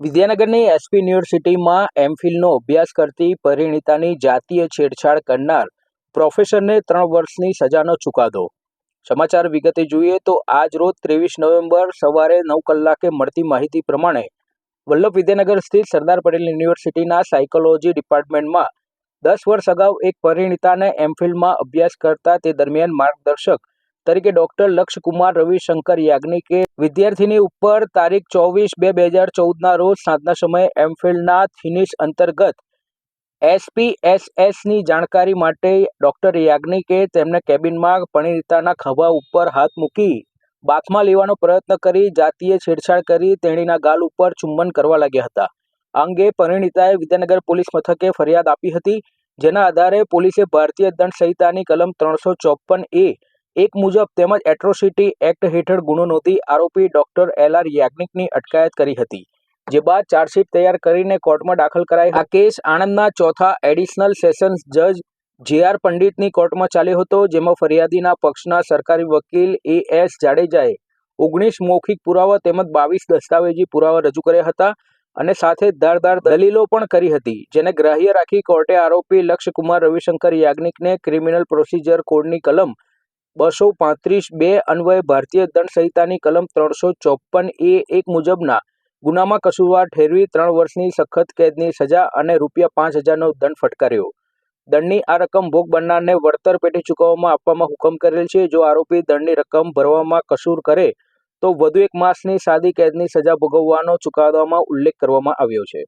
વિદ્યાનગરની SP યુનિવર્સિટીમાં એમફિલનો અભ્યાસ કરતી પરિણીતાની જાતીય છેડછાડ કરનાર પ્રોફેસરને ત્રણ વર્ષની સજાનો ચુકાદો. સમાચાર વિગતે જોઈએ તો આજ રોજ ત્રેવીસ નવેમ્બર સવારે નવ કલાકે મળતી માહિતી પ્રમાણે વલ્લભ વિદ્યાનગર સ્થિત સરદાર પટેલ યુનિવર્સિટીના સાયકોલોજી ડિપાર્ટમેન્ટમાં દસ વર્ષ અગાઉ એક પરિણીતાને એમફિલમાં અભ્યાસ કરતા તે દરમિયાન માર્ગદર્શક તરીકે ડોક્ટર લક્ષકુમાર રવિશંકર યાજ્ઞિકે વિદ્યાર્થીની ઉપર તારીખ ચોવીસ બે બે હજાર ચૌદના રોજ સાંજના સમયે એમફિલના ફિનિશ અંતર્ગત એસપીએસએસની જાણકારી માટે ડોક્ટર યાજ્ઞિકે તેમને કેબિનમાં પરિણીતાના ખભા ઉપર હાથ મૂકી બાથમાં લેવાનો પ્રયત્ન કરી જાતીય છેડછાડ કરી તેણીના ગાલ ઉપર ચુંબન કરવા લાગ્યા હતા. અંગે પરિણીતાએ વિદ્યાનગર પોલીસ મથકે ફરિયાદ આપી હતી, જેના આધારે પોલીસે ભારતીય દંડ સંહિતાની કલમ ત્રણસો ચોપન એ એક મુજબ તેમજ એટ્રોસિટી એક્ટ હેઠળ ગુનો નોંધી આરોપી ડોક્ટર એલ આર યાજ્ઞિકની અટકાયત કરી હતી, જે બાદ ચાર્જશીટ તૈયાર કરીને કોર્ટમાં દાખલ કરાઈ. આ કેસ આણંદના ચોથા એડિશનલ સેશન્સ જજ જે આર પંડિતની કોર્ટમાં ચાલ્યો હતો, જેમાં ફરિયાદીના પક્ષના સરકારી વકીલ એ એસ જાડેજાએ ઓગણીસ મૌખિક પુરાવા તેમજ બાવીસ દસ્તાવેજી પુરાવા રજૂ કર્યા હતા અને સાથે ધારદાર દલીલો પણ કરી હતી, જેને ગ્રાહ્ય રાખી કોર્ટે આરોપી લક્ષકુમાર રવિશંકર યાજ્ઞિકને ક્રિમિનલ પ્રોસિજર કોડની કલમ બસો પાંત્રીસ બે અન્વયે ભારતીય દંડ સંહિતાની કલમ ત્રણસો ચોપન એ એક મુજબના ગુનામાં કસૂરવાર ઠેરવી ત્રણ વર્ષની સખત કેદની સજા અને રૂપિયા પાંચ હજારનો દંડ ફટકાર્યો. દંડની આ રકમ ભોગ બનનારને વળતર પેટે ચૂકવવામાં આપવામાં હુકમ કરેલ છે. જો આરોપી દંડની રકમ ભરવામાં કસૂર કરે, તો વધુ એક માસની સાદી કેદની સજા ભોગવવાનો ચુકાદામાં ઉલ્લેખ કરવામાં આવ્યો છે.